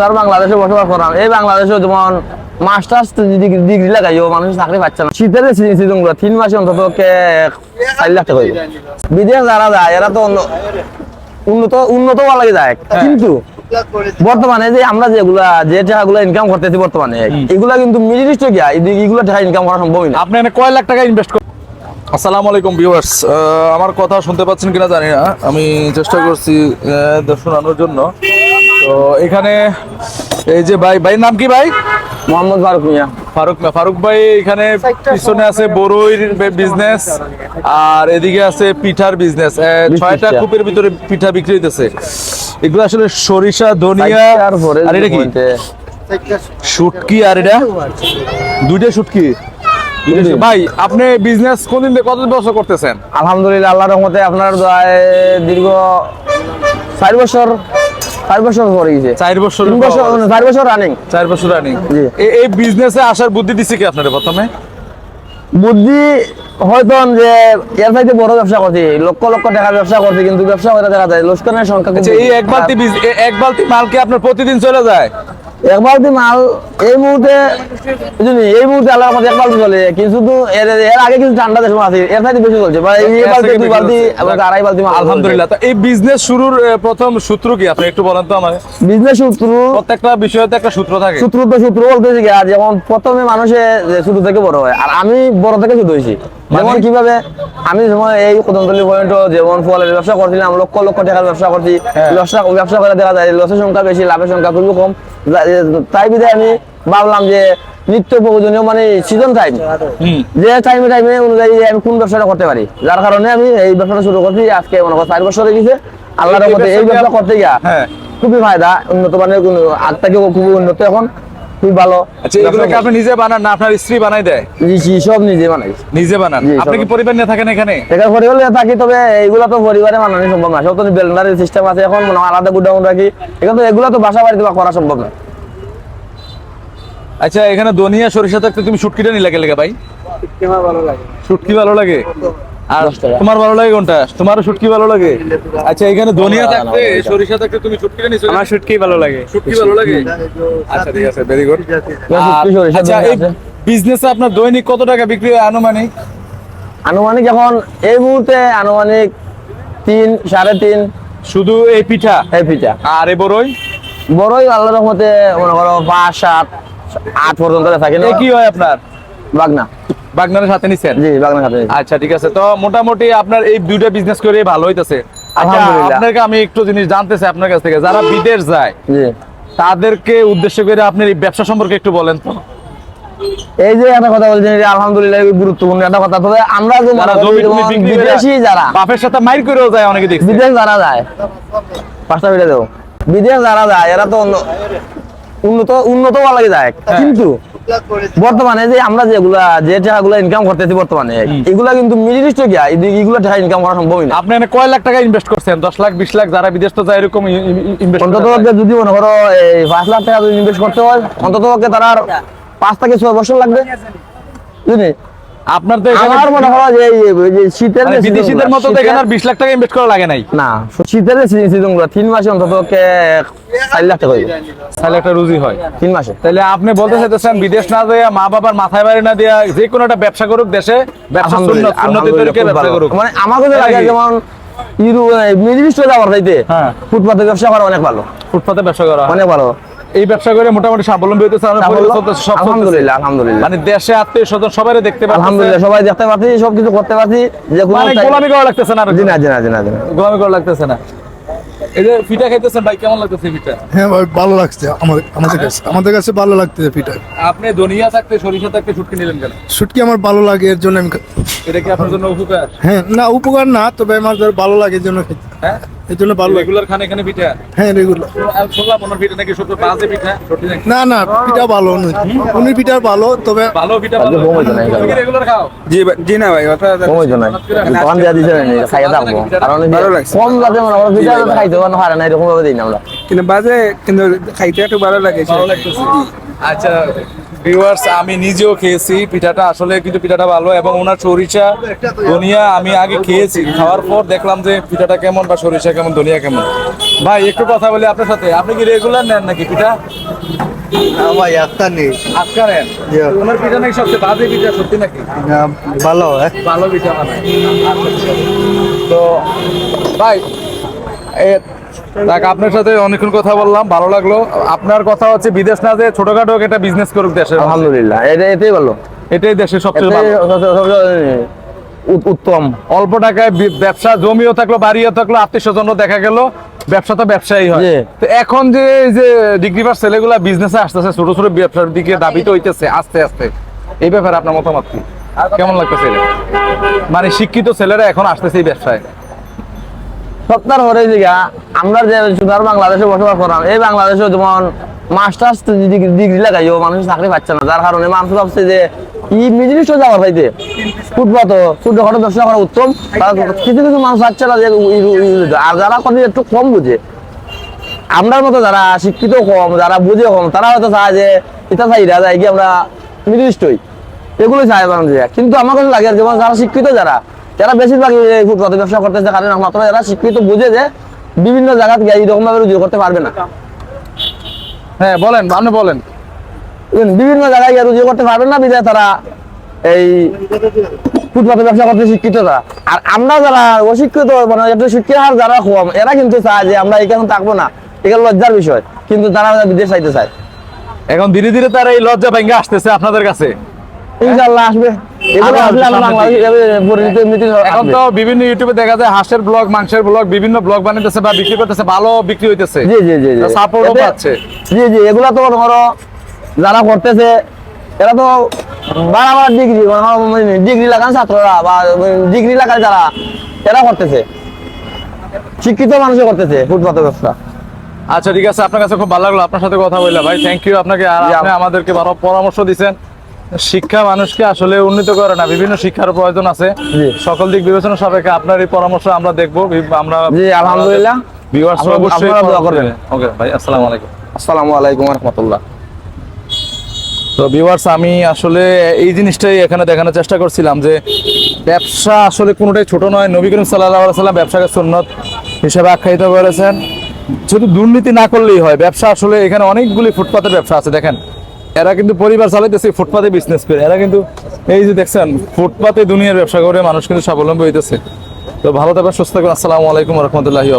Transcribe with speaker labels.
Speaker 1: ধর বাংলাদেশে বসবাস করাম এই বাংলাদেশে যেমন মাস্টার্স ডিগ্রি লাগাইও মানুষ চাকরি পাচ্ছে না। শীতের সিজনগুলো তিন মাসে অন্তত কে চার লাখ টাকা বিদেশ যারা যায় এরা তো উন্নত উন্নত হওয়া লাগে যায়। কিন্তু বর্তমানে যে আমরা যেগুলা যে টাকাগুলো ইনকাম করতেছি বর্তমানে এগুলা কিন্তু নির্দিষ্ট গিয়া এগুলো টাকা ইনকাম করা সম্ভবই না।
Speaker 2: আপনি এখানে কয় লাখ টাকা ইনভেস্ট করেন আসসালামু আলাইকুম ভিউয়ার্স আমার কথা শুনতে পাচ্ছেন কিনা জানি না। আমি চেষ্টা করছি আহ, শোনানোর জন্য। তো এখানে এই যে ভাই ভাইয়ের নাম কি ভাই?
Speaker 1: মোহাম্মদ ফারুক মিয়া।
Speaker 2: ফারুক ফারুক ভাই এখানে পিছনে আছে বড়ইর বিজনেস আর এদিকে আছে পিঠার বিজনেস ছয়টা কূপের ভিতরে পিঠা বিক্রি হইতেছে। এগুলো আসলে সরিষা ধনিয়া আর এটা কি? শুটকি আর এটা? দুইটা শুটকি? ভাই আপনি বিজনেস কোনদিন থেকে কত বছর করতেছেন?
Speaker 1: আলহামদুলিল্লাহ আল্লাহর রহমতে আপনার দোয়ায় দীর্ঘ চার বছর চার বছর পরে। গেছে
Speaker 2: বছর
Speaker 1: বছর রানিং
Speaker 2: বছর রানিং এই বিজনেসে আসার বুদ্ধি দিছে কি আপনার প্রথমে?
Speaker 1: বুদ্ধি হয়তো যে এর চাইতে বড় ব্যবসা করছি লক্ষ লক্ষ টাকা ব্যবসা করছি কিন্তু ব্যবসা করে দেখা যায় লোকসানের সংখ্যা
Speaker 2: আচ্ছা এই এক বালতি এক বালতি মাল কি আপনার প্রতিদিন চলে যায়?
Speaker 1: এক বালতি মাল এই মুহূর্তে এই মুহূর্তে আল্লাহর মধ্যে এক বালতি চলে কিন্তু তো এর এর আগে কিছু ঠান্ডা দেশ আছে এর চাইতে বেশি চলছে। বা এই বালতি দুই বালতি এবং আড়াই বালতি মাল
Speaker 2: আলহামদুলিল্লাহ। তো এই বিজনেস শুরুর প্রথম সূত্র কি? আপনি একটু বলেন তো আমার
Speaker 1: বিজনেস সূত্র
Speaker 2: প্রত্যেকটা বিষয়তে একটা সূত্র থাকে।
Speaker 1: সূত্র তো সূত্র বলতেছি কি, আর যেমন প্রথমে মানুষে ছোট থেকে বড় হয় আর আমি বড় থেকে ছোট হয়েছি যেমন
Speaker 2: মানে?
Speaker 1: কীভাবে আমি যেমন এই কদমতলি পয়েন্ট যেমন ফলের ব্যবসা করছিলাম লক্ষ লক্ষ টাকার ব্যবসা করছি
Speaker 2: হ্যাঁ।
Speaker 1: ব্যবসা ব্যবসা করে দেখা যায় লসের সংখ্যা বেশি লাভের সংখ্যা খুবই কম। তাই বিধে আমি ভাবলাম যে নিত্য প্রয়োজনীয় মানে সিজন টাইম যে টাইমে টাইমে অনুযায়ী আমি কোন ব্যবসাটা করতে পারি। যার কারণে আমি এই ব্যবসাটা শুরু করছি আজকে মনে করো চার বছর হয়ে গেছে। আল্লাহর
Speaker 2: এই
Speaker 1: রহমতে এই ব্যবসা করতে গিয়া
Speaker 2: হ্যাঁ।
Speaker 1: খুবই ফায়দা উন্নত মানের কোনো আগ থেকে খুবই উন্নত এখন। খুবই ভালো?
Speaker 2: আচ্ছা এগুলো কি আপনি নিজে বানান না আপনার স্ত্রী বানাই দেয়?
Speaker 1: জি, সব নিজে বানাই।
Speaker 2: নিজে বানান? আপনি কি পরিবার নিয়ে থাকেন এখানে?
Speaker 1: এটা পরিবারে থাকি তবে এইগুলো তো পরিবারে মানানো সম্ভব না। সব তো ব্লেন্ডারের সিস্টেম আছে এখন মনে আলাদা গুডাউন রাখি। এখন তো এগুলো তো বাসা বাড়িতে করা সম্ভব না।
Speaker 2: আচ্ছা এখানে দনিয়া সরিষা থাকতে তুমি শুটকিটা নিলে গেলে ভাই? শুটকি ভালো লাগে। আর
Speaker 1: দশ টাকা।
Speaker 2: তোমার ভালো লাগে কোনটা? তোমারও শুটকি ভালো লাগে? আচ্ছা এখানে ধনিয়া থাকতে সরিষা থাকতে তুমি শুটকিটা নিছো?
Speaker 3: আমার শুটকি ভালো লাগে।
Speaker 2: শুটকি ভালো লাগে? আচ্ছা ঠিক আছে ভেরি গুড আচ্ছা এই বিজনেসে আপনার দৈনিক কত টাকা বিক্রি হয় আনুমানিক?
Speaker 1: আনুমানিক এখন এই মুহূর্তে আনুমানিক তিন সাড়ে তিন।
Speaker 2: শুধু এই পিঠা?
Speaker 1: এই পিঠা।
Speaker 2: আর এই বড়ই
Speaker 1: বড়ই আল্লাহর রহমতে মনে করো পাঁচ সাত আট পর্যন্ত থাকে না।
Speaker 2: কি হয় আপনার?
Speaker 1: বাগনা।
Speaker 2: বাগনারের সাথে নিছেন?
Speaker 1: জি বাগনা খাতে
Speaker 2: আচ্ছা ঠিক আছে। তো মোটামুটি আপনার এই দুইটা বিজনেস করে ভালো হইতাছে। আচ্ছা
Speaker 1: আলহামদুলিল্লাহ।
Speaker 2: আপনাকে আমি একটু জিনিস জানতে চাই আপনার কাছ থেকে। যারা বিদেশ যায়
Speaker 1: জি।
Speaker 2: তাদেরকে উদ্দেশ্য করে আপনার এই ব্যবসা সম্পর্কে একটু বলেন তো।
Speaker 1: এই যে একটা কথা বলছেন আলহামদুলিল্লাহ গুরুত্বপূর্ণ একটা কথা। তবে আমরা যে বিদেশি যারা
Speaker 2: বাপের সাথে মাইর করেও যায় অনেকে দেখছি।
Speaker 1: বিদেশ যারা যায় পাঁচটা দেবো বিদেশ যারা যায় এরা তো উন্নত উন্নত লাগে যায়।
Speaker 2: হ্যাঁ।
Speaker 1: কিন্তু বর্তমানে যে আমরা যেগুলা যে টাকাগুলো ইনকাম করতেছি বর্তমানে এগুলা কিন্তু নির্দিষ্ট গিয়া এগুলো টাকা ইনকাম করা সম্ভব না।
Speaker 2: আপনি কয় লাখ টাকা ইনভেস্ট করছেন? দশ লাখ বিশ লাখ যারা বিদেশ তো যায় এরকম
Speaker 1: অন্তত যদি মনে করো এই পাঁচ লাখ টাকা যদি ইনভেস্ট করতে হয় অন্তত তারা পাঁচ থেকে ছয় বছর লাগবে। বুঝলি?
Speaker 2: আপনার তো
Speaker 1: আমার মনে হয় যে শীতের
Speaker 2: মানে বিদেশিদের মতো তো এখানে আর
Speaker 1: শীতের-
Speaker 2: বিশ লাখ টাকা ইনভেস্ট করা লাগে নাই।
Speaker 1: না শীতের যে সিজনগুলো তিন মাসে অন্তত পক্ষে চার লাখ টাকা হইবে।
Speaker 2: তাহলে একটা রুজি হয়।
Speaker 1: তিন মাসে।
Speaker 2: তাহলে আপনি বলতে চাইতেছেন বিদেশ না দেয়া মা বাবার মাথায় বাড়ি না দেয়া যে কোনো একটা ব্যবসা করুক দেশে ব্যবসা
Speaker 1: আলহামদুলিল্লাহ,
Speaker 2: সুন্নত- সুন্নতি
Speaker 1: আলহামদুলিল্লাহ,
Speaker 2: ব্যবসা করুক।
Speaker 1: মানে আমাকে যে লাগে যেমন ইউরো নির্দিষ্ট যাওয়ার চাইতে
Speaker 2: হ্যাঁ।
Speaker 1: ফুটপাতে ব্যবসা করা অনেক ভালো।
Speaker 2: ফুটপাতে ব্যবসা করা
Speaker 1: অনেক ভালো।
Speaker 2: এই ব্যবসা করে মোটামুটি স্বাবলম্বী হতেছে সব।
Speaker 1: আলহামদুলিল্লাহ আলহামদুলিল্লাহ।
Speaker 2: মানে দেশে আত্মীয় স্বজন সবাই দেখতে পাচ্ছে।
Speaker 1: আলহামদুলিল্লাহ সবাই দেখতে পাচ্ছি সবকিছু করতে পারছি যে কোনো
Speaker 2: মানে গোলামি করা লাগতেছে না
Speaker 1: জি না জি না জি না
Speaker 2: গোলামি করা লাগতেছে না। এই যে পিঠা খাইতেছেন ভাই কেমন লাগতেছে পিঠা
Speaker 4: হ্যাঁ ভাই ভালো লাগছে আমাদের আমাদের কাছে আমাদের কাছে ভালো লাগতেছে পিঠা
Speaker 2: আপনি ধনিয়া থাকতে সরিষা থাকতে শুটকি নিলেন কেন?
Speaker 4: শুটকি আমার ভালো লাগে এর জন্য আমি
Speaker 2: এটা কি আপনার জন্য উপকার?
Speaker 4: হ্যাঁ না উপকার না তবে আমার ধর ভালো লাগে জন্য খাই।
Speaker 2: হ্যাঁ?
Speaker 4: এর জন্য ভালো
Speaker 2: রেগুলার খান এখানে পিঠা?
Speaker 4: হ্যাঁ রেগুলার
Speaker 2: শুনলাম ওনার পিঠা নাকি শুধু বাজে পিঠা
Speaker 4: না না পিঠা ভালো নয়। উনি পিঠা ভালো তবে
Speaker 2: ভালো পিঠা ভালো। তুমি রেগুলার খাও?
Speaker 3: জি জি না ভাই ওটা
Speaker 1: কম হইতো দোকান দিয়ে দিছে না খাইয়া কারণ এই
Speaker 3: ভালো লাগছে।
Speaker 1: কম যাতে মানে আমরা পিঠা খাইতে পারে না পারে না এরকম ভাবে দিই না আমরা।
Speaker 3: কিন্তু বাজে কিন্তু খাইতে একটু ভালো লাগে
Speaker 2: ভালো লাগতেছে। আচ্ছা। ভিউয়ার্স আমি নিজেও খেয়েছি পিঠাটা আসলে কিন্তু পিঠাটা ভালো এবং ওনার সরিষা ধনিয়া আমি আগে খেয়েছি। খাওয়ার পর দেখলাম যে পিঠাটা কেমন বা সরিষা কেমন ধনিয়া কেমন। ভাই একটু কথা বলি আপনার সাথে। আপনি কি রেগুলার নেন নাকি পিঠা?
Speaker 4: ভাই নেই।
Speaker 2: আজকা নেন? ওনার পিঠা নাকি সবচেয়ে বাজে পিঠা সত্যি নাকি?
Speaker 4: ভালো হ্যাঁ।
Speaker 2: ভালো পিঠা বানায়। তো ভাই দেখ আপনার সাথে অনেকক্ষণ কথা বললাম ভালো লাগল। আপনার কথা হচ্ছে বিদেশ না যে ছোটখাটো একটা বিজনেস করুক দেশে
Speaker 1: আলহামদুলিল্লাহ এটা এটাই ভালো।
Speaker 2: এটাই দেশের সবচেয়ে ভালো।
Speaker 1: উত্তম।
Speaker 2: অল্প টাকায় ব্যবসা জমিও থাকল বাড়িও থাকল আত্মীয় স্বজনও দেখা গেল ব্যবসা তো ব্যবসায়ী হয়। তো এখন যে এই যে ডিগ্রি পাস ছেলেগুলা বিজনেসে আসতেছে ছোট ছোট ব্যবসার দিকে দাবিত হইতেছে আস্তে আস্তে এই ব্যাপারে আপনার মতামত কি? কেমন লাগতেছে মানে শিক্ষিত ছেলেরা এখন আসতেছে এই ব্যবসায়।
Speaker 1: সত্তর হরে দিঘা আমরা যে সুদার বাংলাদেশে বসবাস করলাম এই বাংলাদেশে যেমন মাস্টার্স ডিগ্রি লাগাইও মানুষ চাকরি পাচ্ছে না। যার কারণে মানুষ ভাবছে যে ই মিডিল যাওয়ার পাইতে ফুটপাত ছোটখাটো ব্যবসা করা উত্তম কিছু কিছু মানুষ চাচ্ছে না যে আর যারা কথা একটু কম বুঝে আমরার মতো যারা শিক্ষিত কম যারা বুঝে কম তারা হয়তো চায় যে এটা চাইরা যায় কি আমরা মিডিল হই। এগুলো চায় মানুষ কিন্তু আমার কাছে লাগে যেমন যারা শিক্ষিত যারা যারা বেশিরভাগ ফুটপাতে ব্যবসা করতেছে কারণ মাত্র যারা শিক্ষিত বুঝে যে বিভিন্ন জায়গায় গিয়ে এইরকম ভাবে রুজু করতে পারবে না।
Speaker 2: হ্যাঁ বলেন আপনি বলেন।
Speaker 1: বিভিন্ন জায়গায় গিয়ে রুজু করতে পারবে না বিধায় তারা এই ফুটপাতে ব্যবসা করতে শিক্ষিত তারা আর আমরা যারা অশিক্ষিত মানে একটু শিক্ষিত হার যারা কম এরা কিন্তু চায় যে আমরা এখানে থাকব না এখানে লজ্জার বিষয় কিন্তু তারা বিদেশ চাইতে চায়।
Speaker 2: এখন ধীরে ধীরে তারা এই লজ্জা ভেঙে আসতেছে আপনাদের কাছে।
Speaker 1: ইনশাল্লাহ আসবে। এগুলো
Speaker 2: আরও
Speaker 1: আসলে
Speaker 2: আসবে
Speaker 1: আমরা
Speaker 2: সামনের
Speaker 1: বাংলাদেশ
Speaker 2: দিকে।
Speaker 1: হিসেবে পরিচিত এমনিতে
Speaker 2: এখন তো বিভিন্ন ইউটিউবে দেখা যায় হাঁসের ব্লগ মাংসের ব্লগ বিভিন্ন ব্লগ বানাইতেছে বা বিক্রি করতেছে ভালো বিক্রি হইতেছে।
Speaker 1: জি জি জি জি।
Speaker 2: সাপোর্টও পাচ্ছে।
Speaker 1: জি জি এগুলা তো ধরো যারা করতেছে এরা তো বারবার ডিগ্রি ডিগ্রি লাগান ছাত্ররা বা ডিগ্রি লাগান যারা এরা করতেছে। শিক্ষিত মানুষও করতেছে ফুটপাত ব্যবসা।
Speaker 2: আচ্ছা ঠিক আছে আপনার কাছে খুব ভালো লাগল আপনার সাথে কথা বললাম ভাই থ্যাংক ইউ আপনাকে। আর আপনি আমাদেরকে ভালো পরামর্শ দিচ্ছেন শিক্ষা মানুষকে আসলে উন্নীত করে না। বিভিন্ন শিক্ষার প্রয়োজন আছে। সকল দিক বিবেচনা সাপেক্ষে আপনার এই পরামর্শ আমরা দেখব। আমরা
Speaker 1: আলহামদুলিল্লাহ।
Speaker 2: ভিউয়ার্স
Speaker 1: আপনারা-
Speaker 2: অবশ্যই
Speaker 1: আপনারা দোয়া করবেন।
Speaker 2: ওকে ভাই আসসালামু আলাইকুম।
Speaker 1: আসসালামু আলাইকুম রহমতুল্লাহ
Speaker 2: তো ভিউয়ার্স আমি আসলে এই জিনিসটাই এখানে দেখানোর চেষ্টা করছিলাম যে ব্যবসা আসলে কোনোটাই ছোট নয়। নবী করিম সাল্লাহ সাল্লাম ব্যবসাকে সুন্নত হিসেবে আখ্যায়িত করেছেন। শুধু দুর্নীতি না করলেই হয়। ব্যবসা আসলে এখানে অনেকগুলি ফুটপাতের ব্যবসা আছে দেখেন। এরা কিন্তু পরিবার চালাইতেছে ফুটপাতে বিজনেস করে। এরা কিন্তু, এই যে দেখছেন, ফুটপাতে দুনিয়ার ব্যবসা করে মানুষ কিন্তু স্বাবলম্বী হইতেছে। তো ভালো থাকবেন, সুস্থ থাকবেন। আসসালামু আলাইকুম রহমতুল্লাহি